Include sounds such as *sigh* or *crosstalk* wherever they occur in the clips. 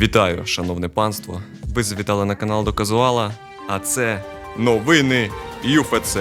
Вітаю, шановне панство. Ви завітали на канал до Казуала, а це новини ЮФЦ,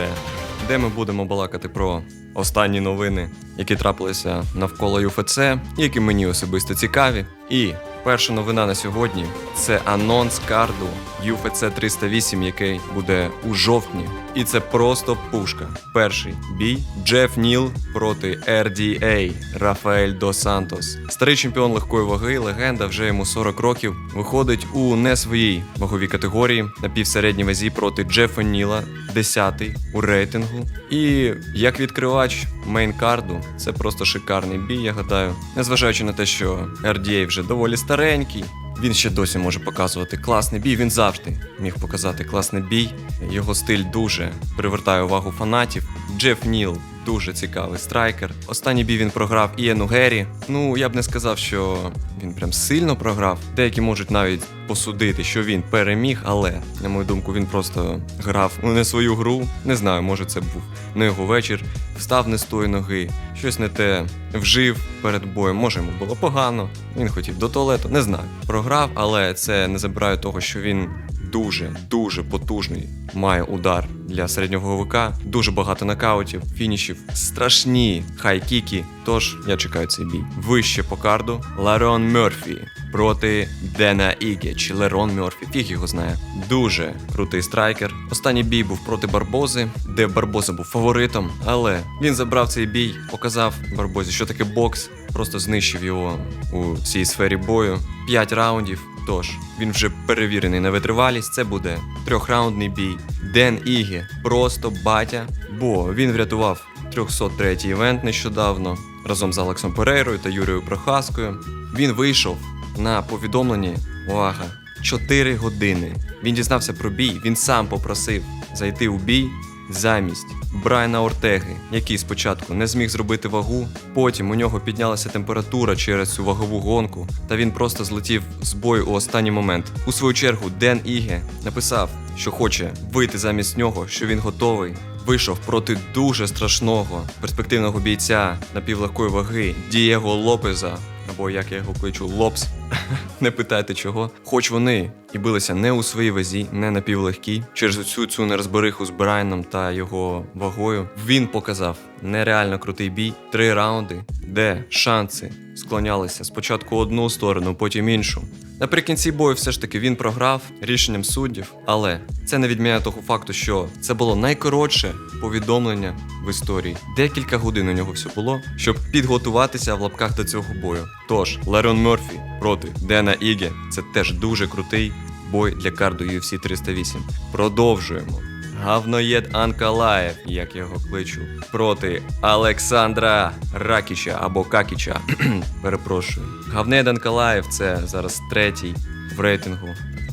де ми будемо балакати про останні новини, які трапилися навколо ЮФЦ, які мені особисто цікаві. І перша новина на сьогодні це анонс карду UFC 308, який буде у жовтні. І це просто пушка. Перший бій Джеф Ніл проти RDA Рафаель До Сантос. Старий чемпіон легкої ваги, легенда, вже йому 40 років. Виходить у не своїй ваговій категорії на півсередній вазі проти Джефа Ніла, 10-й у рейтингу. І як відкривач мейнкарду, це просто шикарний бій, я гадаю. Незважаючи на те, що RDA вже доволі старенький. Він ще досі може показувати класний бій. Він завжди міг показати класний бій. Його стиль дуже привертає увагу фанатів. Джеф Ніл дуже цікавий страйкер. Останній бій він програв Іену Геррі. Ну я б не сказав, що він прям сильно програв. Деякі можуть навіть посудити, що він переміг, але на мою думку, він просто грав ну, не свою гру. Не знаю, може це був не його вечір. Встав не з тої ноги, щось не те вжив перед боєм. Може йому було погано. Він хотів до туалету, не знаю. Програв, але це не забирає того, що він дуже дуже потужний. Має удар для середнього говика, дуже багато нокаутів, фінішів, страшні хай-кіки. Тож я чекаю цей бій. Вище по карду Ларон Мерфі проти Дена Іге чи Лерон Мерфі. Фіг його знає. Дуже крутий страйкер. Останній бій був проти Барбози, де Барбоза був фаворитом, але він забрав цей бій, показав Барбозі, що таке бокс. Просто знищив його у цій сфері бою. П'ять раундів. Тож він вже перевірений на витривалість. Це буде трьохраундний бій. Ден Іге просто батя, бо він врятував 303-й івент нещодавно разом з Алексом Перейрою та Юрією Прохаскою. Він вийшов на повідомлені. Увага! 4 години. Він дізнався про бій. Він сам попросив зайти у бій замість Брайана Ортеги, який спочатку не зміг зробити вагу. Потім у нього піднялася температура через цю вагову гонку, та він просто злетів з бою у останній момент. У свою чергу Ден Іге написав, що хоче вийти замість нього, що він готовий. Вийшов проти дуже страшного перспективного бійця напівлегкої ваги Дієго Лопеза, або як я його кличу, Лопс. *laughs* Не питайте чого. Хоч вони і билися не у своїй вазі, не напівлегкій. Через цю цю нерозбериху з Брайаном та його вагою він показав нереально крутий бій. Три раунди, де шанси склонялися спочатку одну сторону, потім іншу. Наприкінці бою все ж таки він програв рішенням суддів, але це не відміняє того факту, що це було найкоротше повідомлення в історії. Декілька годин у нього все було, щоб підготуватися в лапках до цього бою. Тож Лерон Мерфі проти Дена Іге це теж дуже крутий бой для карду UFC 308. Продовжуємо. Гавноєд Анкалаєв, як його кличу, проти Олександра Ракіча або Какіча. *clears throat* Перепрошую. Гавнєд Анкалаєв це зараз третій в рейтингу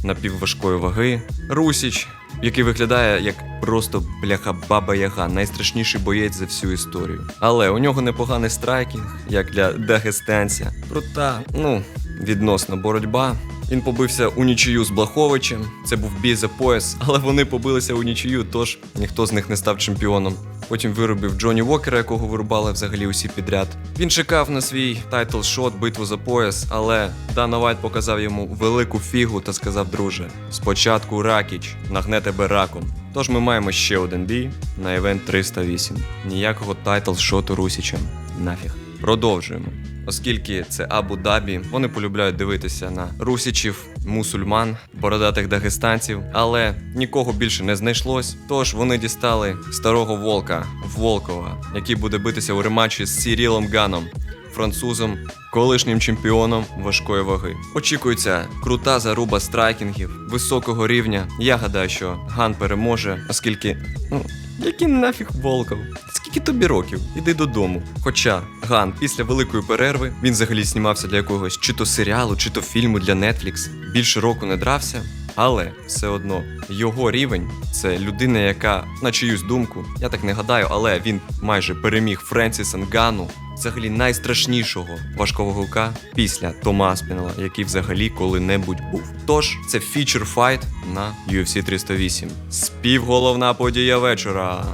напівважкої ваги. Русіч, який виглядає як просто бляха баба Яга, найстрашніший боєць за всю історію. Але у нього непоганий страйкінг, як для дагестанця. Крута, ну, відносна боротьба. Він побився у нічию з Блаховичем. Це був бій за пояс, але вони побилися у нічию, тож ніхто з них не став чемпіоном. Потім виробив Джоні Вокера, якого вирубали взагалі усі підряд. Він чекав на свій тайтл шот, битву за пояс, але Дана Вайт показав йому велику фігу та сказав: друже, спочатку Ракіч нагне тебе раком. Тож ми маємо ще один бій на івент 308. Ніякого тайтл шоту Русічем. Нафіг. Продовжуємо. Оскільки це Абу-Дабі, вони полюбляють дивитися на русічів, мусульман, бородатих дагестанців, але нікого більше не знайшлось. Тож вони дістали старого волка Волкова, який буде битися у рематчі з Сірілом Ганом. Французом, колишнім чемпіоном важкої ваги. Очікується крута заруба страйкінгів високого рівня. Я гадаю, що Ган переможе, оскільки ну який нафіг Волков? Скільки тобі років? Іди додому. Хоча Ган після великої перерви він взагалі знімався для якогось чи то серіалу, чи то фільму для Netflix. Більше року не дрався. Але все одно його рівень це людина, яка, на чиюсь думку, я так не гадаю, але він майже переміг Френсіса Нгану, взагалі найстрашнішого важкого гука після Тома Аспінала, який взагалі коли-небудь був. Тож це фічер файт на UFC 308. Співголовна подія вечора,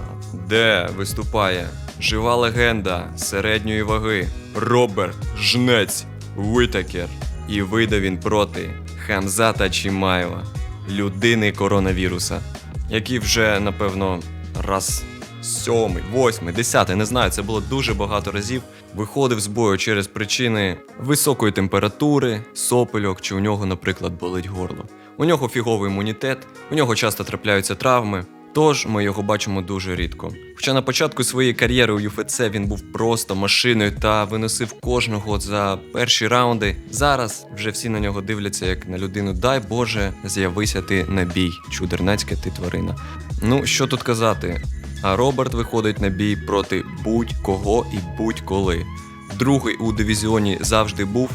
де виступає жива легенда середньої ваги Роберт Жнець Витакер. І вийде він проти Хамзата Чімаєва, людини коронавіруса, який вже, напевно, раз сьомий, восьмий, десятий, не знаю, це було дуже багато разів. Виходив з бою через причини високої температури, сопельок, чи у нього, наприклад, болить горло. У нього фіговий імунітет, у нього часто трапляються травми. Тож ми його бачимо дуже рідко. Хоча на початку своєї кар'єри у ЮФЦ він був просто машиною та виносив кожного за перші раунди. Зараз вже всі на нього дивляться як на людину. Дай Боже, з'явися ти на бій, чудернацька ти тварина. Ну що тут казати? А Роберт виходить на бій проти будь-кого і будь-коли. Другий у дивізіоні завжди був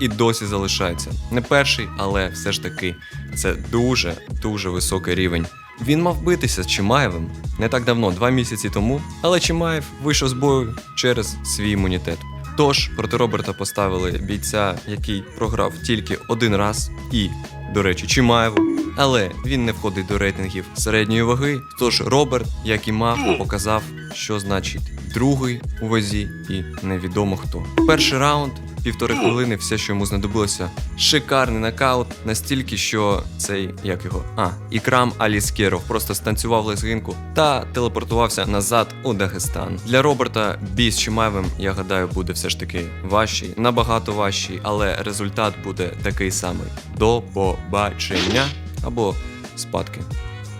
і досі залишається. Не перший, але все ж таки це дуже дуже високий рівень. Він мав битися з Чимаєвим не так давно, два місяці тому, але Чимаєв вийшов з бою через свій імунітет. Тож проти Роберта поставили бійця, який програв тільки один раз, і, до речі, Чимаєву. Але він не входить до рейтингів середньої ваги. Тож Роберт, як і мав, показав, що значить другий у вазі і невідомо хто. Перший раунд, півтори хвилини, все, що йому знадобилося. Шикарний нокаут, настільки, що цей як його а ікрам Аліскеров просто станцював лезгинку та телепортувався назад у Дагестан. Для Роберта бій з Чимаєвим, я гадаю, буде все ж таки важчий, набагато важчий, але результат буде такий самий: до побачення або спадки.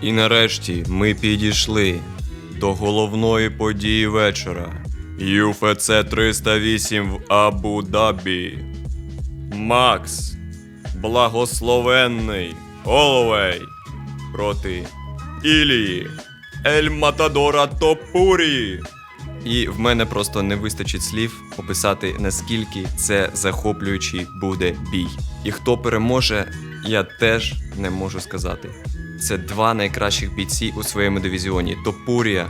І нарешті ми підійшли до головної події вечора. ЮФЦ 308 в Абу-Дабі. Макс, благословенний Оловей проти Ілії, Ель Матадора Топурі. І в мене просто не вистачить слів описати, наскільки це захоплюючий буде бій. І хто переможе, я теж не можу сказати. Це два найкращих бійці у своєму дивізіоні. Топурія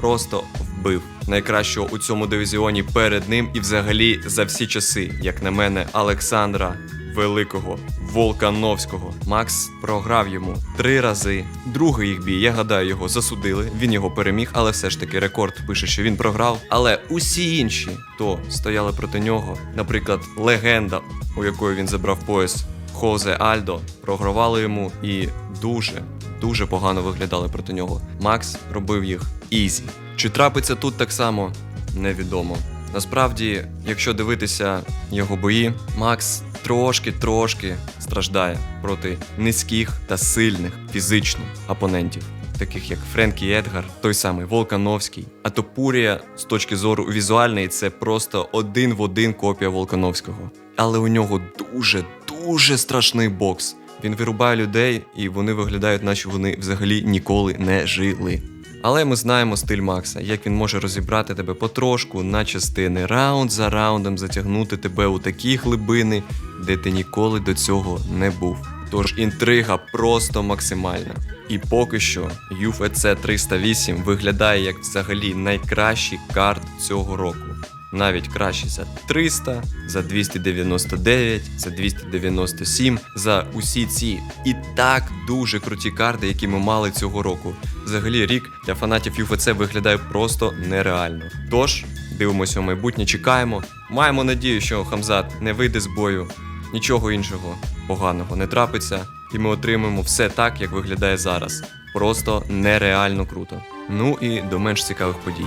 просто вбив найкращого у цьому дивізіоні перед ним і взагалі за всі часи, як на мене, Олександра Великого Волкановського. Макс програв йому три рази. Другий їх бій, я гадаю, його засудили. Він його переміг, але все ж таки рекорд пише, що він програв. Але усі інші, хто стояли проти нього, наприклад, легенда, у якої він забрав пояс. Хозе Альдо програвали йому і дуже, дуже погано виглядали проти нього. Макс робив їх ізі. Чи трапиться тут так само? Невідомо. Насправді, якщо дивитися його бої, Макс трошки-трошки страждає проти низьких та сильних фізично опонентів, таких як Френкі Едгар, той самий Волкановський. А Топурія з точки зору візуальної це просто один в один копія Волкановського. Але у нього дуже дуже страшний бокс. Він вирубає людей, і вони виглядають, наче вони взагалі ніколи не жили. Але ми знаємо стиль Макса, як він може розібрати тебе потрошку на частини, раунд за раундом затягнути тебе у такі глибини, де ти ніколи до цього не був. Тож інтрига просто максимальна. І поки що UFC 308 виглядає як взагалі найкращий карт цього року. Навіть краще за 300, за 299, за 297, за усі ці і так дуже круті карти, які ми мали цього року. Взагалі, рік для фанатів UFC виглядає просто нереально. Тож, дивимося у майбутнє, чекаємо. Маємо надію, що Хамзат не вийде з бою, нічого іншого поганого не трапиться, і ми отримаємо все так, як виглядає зараз. Просто нереально круто. Ну і до менш цікавих подій.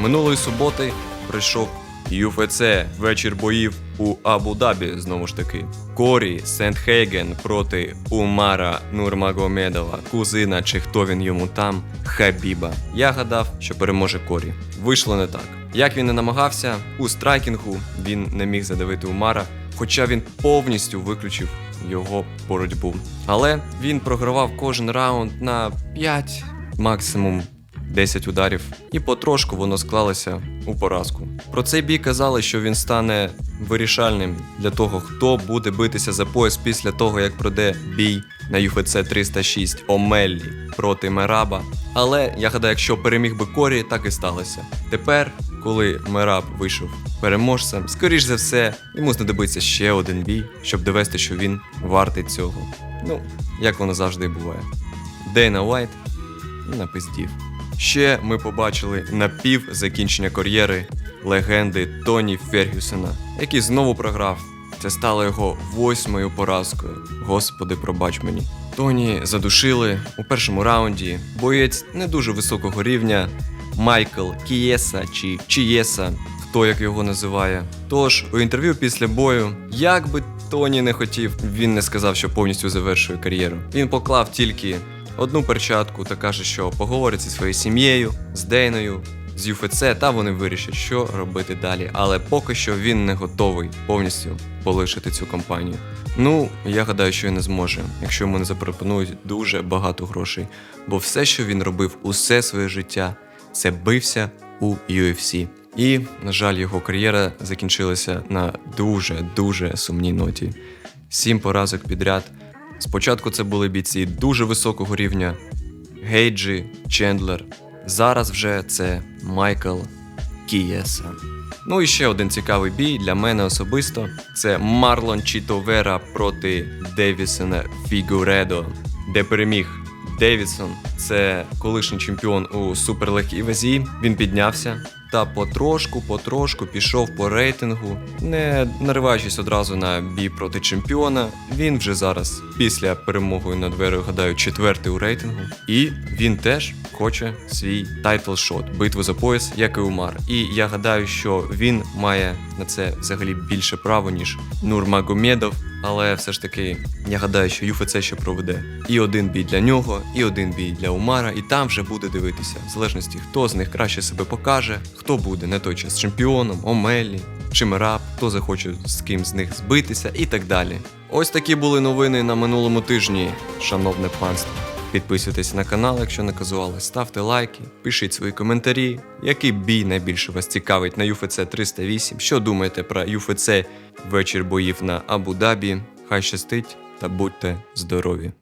Минулої суботи прийшов UFC, вечір боїв у Абу-Дабі, знову ж таки. Корі Сентхейген проти Умара Нурмагомедова, кузина чи хто він йому там, Хабіба. Я гадав, що переможе Корі. Вийшло не так. Як він не намагався, у страйкінгу він не міг задавити Умара, хоча він повністю виключив його боротьбу. Але він програвав кожен раунд на 5, максимум 10 ударів, і потрошку воно склалося у поразку. Про цей бій казали, що він стане вирішальним для того, хто буде битися за пояс після того, як пройде бій на UFC 306 Омеллі проти Мераба. Але я гадаю, якщо переміг би Корі, так і сталося. Тепер, коли Мераб вийшов переможцем, скоріш за все, йому знадобиться ще один бій, щоб довести, що він вартий цього. Ну, як воно завжди буває. Дейна Уайт напиздів. Ще ми побачили напів закінчення кар'єри легенди Тоні Фергюсона, який знову програв Це стало його восьмою поразкою. Господи, пробач мені. Тоні задушили у першому раунді. Боєць не дуже високого рівня. Майкл Кієса чи Чієса, хто як його називає. Тож у інтерв'ю після бою, як би Тоні не хотів, він не сказав, що повністю завершує кар'єру. Він поклав тільки одну перчатку та каже, що поговорить зі своєю сім'єю, з Дейною, з ЮФЦ, та вони вирішать, що робити далі. Але поки що він не готовий повністю полишити цю компанію. Ну, я гадаю, що і не зможе, якщо йому не запропонують дуже багато грошей. Бо все, що він робив усе своє життя, це бився у UFC. І, на жаль, його кар'єра закінчилася на дуже дуже сумній ноті. Сім поразок підряд. Спочатку це були бійці дуже високого рівня: Гейджі, Чендлер. Зараз вже це Майкл Кієса. Ну і ще один цікавий бій для мене особисто це Марлон Чітовера проти Девісона Фігуредо, де переміг Девідсон. Це колишній чемпіон у суперлегкій вазі. Він піднявся та потрошку, потрошку пішов по рейтингу, не нариваючись одразу на бій проти чемпіона. Він вже зараз, після перемоги над Верою, гадаю, четвертий у рейтингу. І він теж хоче свій тайтл шот, битву за пояс, як і Умар. І я гадаю, що він має на це взагалі більше право, ніж Нурмагомедов. Але все ж таки, я гадаю, що ЮФЦ ще проведе і один бій для нього, і один бій для Умара, і там вже буде дивитися, в залежності, хто з них краще себе покаже, хто буде на той час чемпіоном, Омелі чи Мераб, хто захоче з ким з них збитися і так далі. Ось такі були новини на минулому тижні, шановне панство. Підписуйтесь на канал, якщо не казували, ставте лайки, пишіть свої коментарі, який бій найбільше вас цікавить на UFC 308, що думаєте про UFC вечір боїв на Абу-Дабі. Хай щастить та будьте здорові!